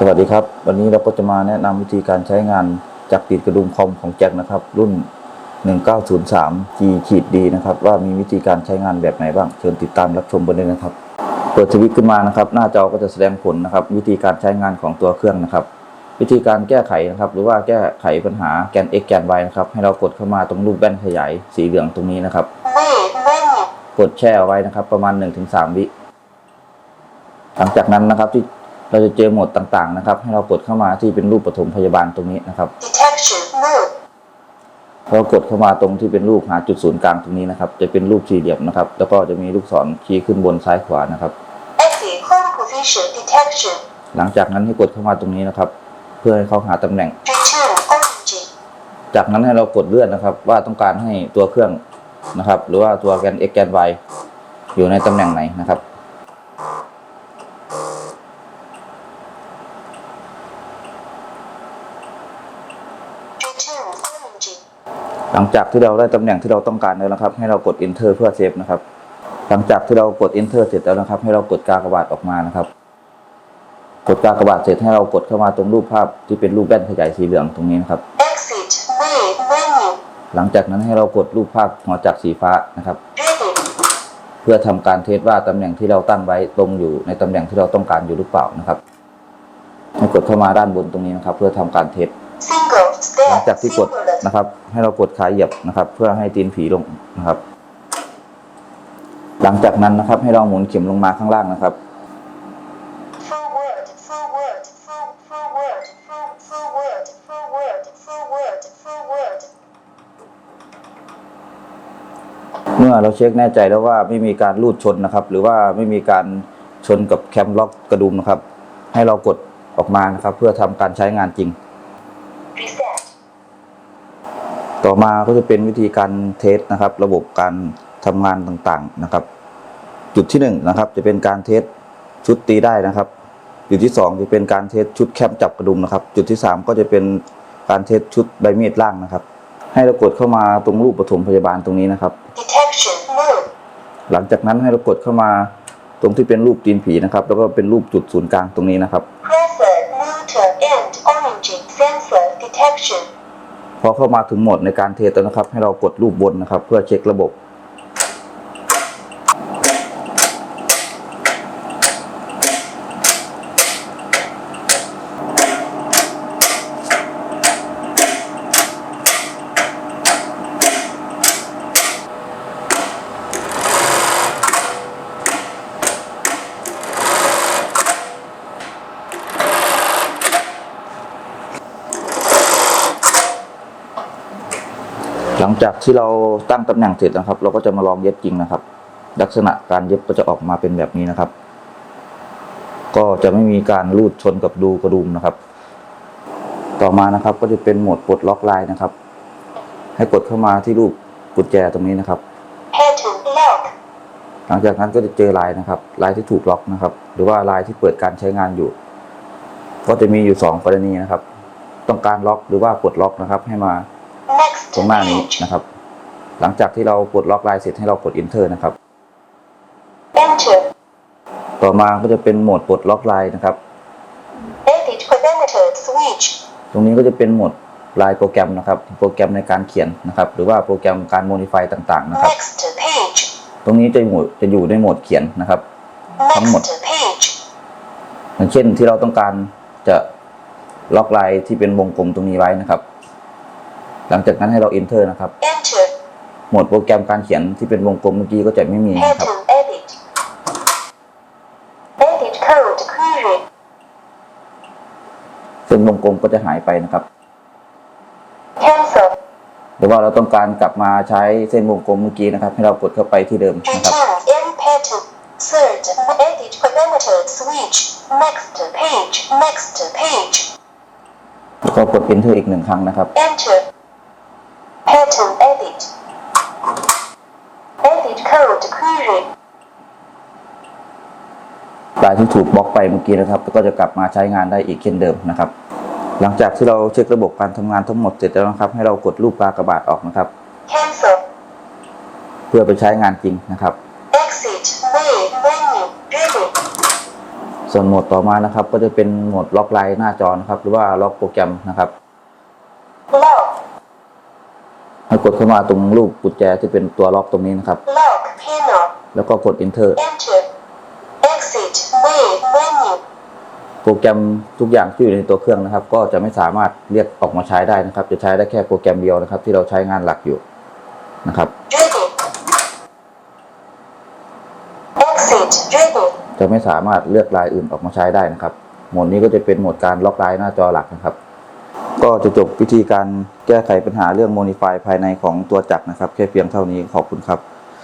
สวัสดีครับ วันนี้เราก็จะมาแนะนำวิธีการใช้งานจักรติดกระดุมคอมของแจ็คนะครับ รุ่น 1903 G ขีดดีนะครับ ว่ามีวิธีการใช้งานแบบไหนบ้าง เชิญติดตามรับชมกันเลยนะครับ เปิดสวิตช์ขึ้นมานะครับ หน้าจอก็จะแสดงผลนะครับ วิธีการใช้งานของตัวเครื่องนะครับ วิธีการแก้ไขนะครับ หรือว่าแก้ไขปัญหาแกน x แกน y นะครับ ให้เรากดเข้ามาตรงรูปแว่นขยายสีเหลืองตรงนี้นะครับ กดแช่เอาไว้นะครับ ประมาณ 1-3 วิหลังจากนั้นนะครับที่ เราจะเจอโหมดต่างๆนะครับ ให้เรากดเข้ามาที่เป็นรูปปฐมพยาบาลตรงนี้นะครับ Detection mode. เรากดเข้ามาตรงที่เป็นรูปหาจุดศูนย์กลางตรงนี้นะครับ จะเป็นรูปสี่เหลี่ยมนะครับ แล้วก็จะมีลูกศรชี้ขึ้นบนซ้ายขวานะครับ Active home position detection. หลังจากนั้นให้กดเข้ามาตรงนี้นะครับ เพื่อให้เขาหาตำแหน่ง Return origin. จากนั้นให้เรากดเลื่อนนะครับ ว่าต้องการให้ตัวเครื่องนะครับ หรือว่าตัวแกน x แกน y อยู่ในตำแหน่งไหนนะครับ หลังจากที่เราได้ตำแหน่งที่เราต้องการแล้วนะครับ ให้เรากด enter เพื่อเซฟนะครับ หลังจากที่เรากด enter เสร็จแล้วนะครับ ให้เรากดกากบาทออกมานะครับ กดกากบาทเสร็จให้เรากดเข้ามาตรงรูปภาพที่เป็นรูปแว่นขยายสีเหลืองตรงนี้นะครับ Exit lead menu. หลังจากนั้นให้เรากดรูปภาพหัวจักรสีฟ้านะครับ Ready. เพื่อทำการเทสว่าตำแหน่งที่เราตั้งไว้ตรงอยู่ในตำแหน่งที่เราต้องการอยู่หรือเปล่านะครับให้กดเข้ามาด้านบนตรงนี้นะครับ เพื่อทำการเทส Single หลัง step จากที่กด singlet. นะครับ ให้เรากดขาเหยียบนะครับ เพื่อให้ตีนผีลงนะครับ หลังจากนั้นนะครับ ให้เราหมุนเข็มลงมาข้างล่างนะครับ Forward, forward, full, forward, full, forward, forward, forward, forward. เมื่อเราเช็คแน่ใจแล้วว่าไม่มีการลูดชนนะครับ หรือว่าไม่มีการชนกับแคมล็อกกระดุมนะครับ ให้เรากดออกมานะครับ เพื่อทำการใช้งานจริง ต่อมาก็จะเป็นวิธีการเทสนะครับ ระบบการทำงานต่างๆนะครับ จุดที่หนึ่งนะครับจะเป็นการเทสชุดตีได้นะครับ จุดที่สองจะเป็นการเทสชุดแคมจับกระดุมนะครับ จุดที่สามก็จะเป็นการเทสชุดใบมีดล่างนะครับ ให้เรากดเข้ามาตรงรูปปฐมพยาบาลตรงนี้นะครับ Detection mode. หลังจากนั้นให้เรากดเข้ามาตรงที่เป็นรูปตีนผีนะครับ แล้วก็เป็นรูปจุดศูนย์กลางตรงนี้นะครับ Presser motor and origin sensor detection. พอเข้ามาถึงโหมดในการเทสแล้วนะครับ ให้เรากดรูปบนนะครับ เพื่อเช็คระบบ ลังจากที่เราตั้งตำแหน่งเสร็จนะครับ เราก็จะมาลองเย็บจริงนะครับ ลักษณะการเย็บก็จะออกมาเป็นแบบนี้นะครับ ก็จะไม่มีการรูดชนกับดูกระดุมนะครับ ต่อมานะครับก็จะเป็นโหมดปลดล็อกลายนะครับ ให้กดเข้ามาที่รูปกุญแจตรงนี้นะครับ Pattern lock. หลังจากนั้นก็จะเจอลายนะครับ ลายที่ถูกล็อกนะครับ หรือว่าลายที่เปิดการใช้งานอยู่ ก็จะมีอยู่สองกรณีนะครับ ต้องการล็อกหรือว่าปลดล็อกนะครับ ให้มา Next ตรงหน้านี้ page. นะครับ หลังจากที่เราปลดล็อกลายเสร็จให้เรากด enter นะครับ Enter. ต่อมาก็จะเป็นโหมดปลดล็อกลายนะครับ Edit parameter switch. ตรงนี้ก็จะเป็นโหมดลายโปรแกรมนะครับ โปรแกรมในการเขียนนะครับ หรือว่าโปรแกรมการ modify ต่างๆ นะครับ Next page. ตรงนี้จะอยู่จะอยู่ในโหมดเขียนนะครับ ทั้งหมด Next page. อย่างเช่นที่เราต้องการจะล็อกลายที่เป็นวงกลมตรงนี้ไว้นะครับ หลังจากนั้นให้เรา enter นะครับ Enter. โหมดโปรแกรมการเขียนที่เป็นวงกลมเมื่อกี้ก็จะไม่มีนะครับ Pattern edit. Edit code query. ซึ่งวงกลมก็จะหายไปนะครับ Cancel. หรือว่าเราต้องการกลับมาใช้เส้นวงกลมเมื่อกี้นะครับ ให้เรากดเข้าไปที่เดิมนะครับ Return in pattern. Third. Edit parameter switch. Next page. Next page. แล้วก็กด enter อีกหนึ่งครั้งนะครับ Enter. Pattern edit. Edit code query. ลายที่ถูกบล็อกไปเมื่อกี้นะครับ ก็จะกลับมาใช้งานได้อีกเช่นเดิมนะครับ หลังจากที่เราเช็คระบบการทำงานทั้งหมดเสร็จแล้วนะครับ ให้เรากดรูปกากบาทออกนะครับ Cancel. เพื่อไปใช้งานจริงนะครับ Exit main menu. Ready. ส่วนโหมดต่อมานะครับ ก็จะเป็นโหมดล็อกไลน์หน้าจอนะครับ หรือว่าล็อกโปรแกรมนะครับ Lock. ให้กดเข้ามาตรงรูปกุญแจที่เป็นตัวล็อกตรงนี้นะครับ Lock panel. แล้วก็กด enter Enter. Exit. Main menu. โปรแกรมทุกอย่างที่อยู่ในตัวเครื่องนะครับ ก็จะไม่สามารถเรียกออกมาใช้ได้นะครับ จะใช้ได้แค่โปรแกรมเดียวนะครับ ที่เราใช้งานหลักอยู่นะครับ Ready. Exit. Ready. จะไม่สามารถเลือกลายอื่นออกมาใช้ได้นะครับ โหมดนี้ก็จะเป็นโหมดการล็อกไลน์หน้าจอหลักนะครับ ก็จะจบวิธีการแก้ไขปัญหาเรื่องโมดิฟายภายในของตัวจักรนะครับ แค่เพียงเท่านี้ขอบคุณครับ